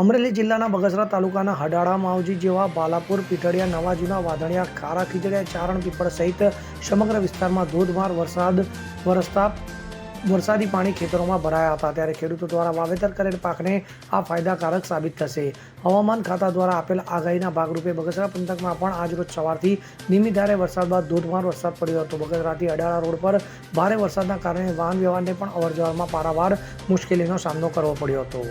અમરેલી જિલ્લાના બગસરા તાલુકાના હડાળા માવજી જેવા બાલાપુર પીઠડિયા નવા જૂના વાધણિયા ખારા ખીચડિયા ચારણ પીપળ સહિત સમગ્ર વિસ્તારમાં ધોધમાર વરસાદ, વરસતા વરસાદી પાણી ખેતરોમાં ભરાયા હતા. ત્યારે ખેડૂતો દ્વારા વાવેતર કરેલ પાકને આ ફાયદાકારક સાબિત થશે. હવામાન ખાતા દ્વારા આપેલ આગાહીના ભાગરૂપે બગસરા પંથકમાં પણ આજરોજ સવારથી ધીમી ધારે વરસાદ બાદ ધોધમાર વરસાદ પડ્યો હતો. બગસરાથી અડાળા રોડ પર ભારે વરસાદના કારણે વાહન વ્યવહારને પણ અવરજવરમાં પારાવાર મુશ્કેલીનો સામનો કરવો પડ્યો હતો.